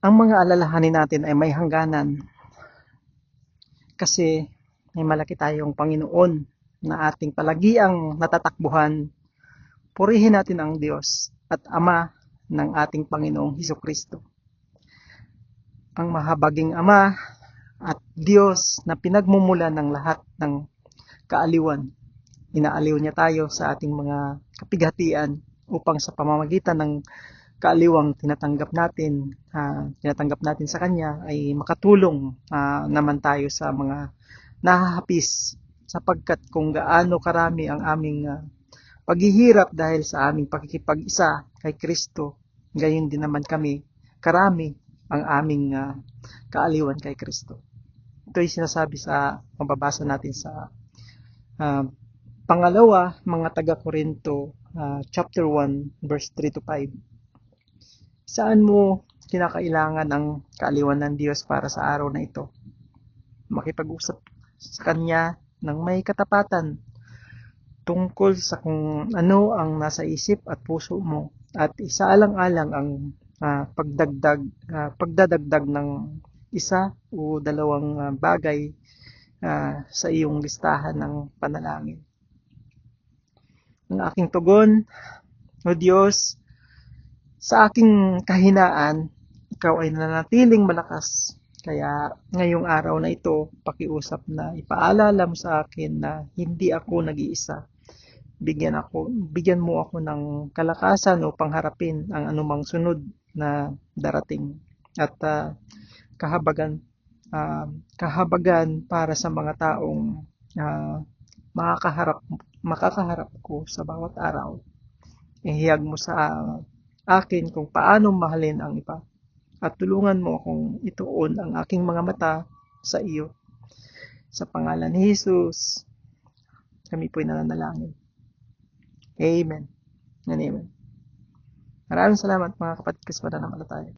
ang mga alalahanin natin ay may hangganan. Kasi may malaki tayong Panginoon na ating palagiang natatakbuhan. Purihin natin ang Diyos at Ama ng ating Panginoong Heso Kristo. Ang mahabaging Ama at Diyos na pinagmumula ng lahat ng kaaliwan. Inaaliw niya tayo sa ating mga kapighatian upang sa pamamagitan ng kaaliwang tinatanggap natin, ah, tinatanggap natin sa Kanya ay makatulong ah, naman tayo sa mga nahahapis sapagkat kung gaano karami ang aming ah, paghihirap dahil sa aming pakikipag-isa kay Kristo, gayon din naman kami, karami ang aming ah, kaaliwan kay Kristo. Ito ay sinasabi sa mababasa natin sa ah, pangalawa, mga taga-Korinto, ah, chapter 1, verse 3 to 5. Saan mo kinakailangan ang kaaliwan ng Diyos para sa araw na ito? Makipag-usap sa Kanya ng may katapatan tungkol sa kung ano ang nasa isip at puso mo at isaalang-alang ang ah, pagdagdag ah, pagdadagdag ng isa o dalawang ah, bagay ah, sa iyong listahan ng panalangin. Ang aking tugon, O Diyos, sa aking kahinaan, ikaw ay nanatiling malakas. Kaya ngayong araw na ito, pakiusap na ipaalala mo sa akin na hindi ako nag-iisa. Bigyan ako, bigyan mo ako ng kalakasan upang harapin ang anumang sunod na darating at ah, kahabagan ah, kahabagan para sa mga taong ah, makakaharap makakaharap ko sa bawat araw. Ihiyag mo sa akin kung paano mahalin ang iba at tulungan mo akong ituon ang aking mga mata sa iyo. Sa pangalan ni Jesus, kami po'y nananalangin. Amen. And amen. Maraming salamat mga kapatid ko sa pananampalataya.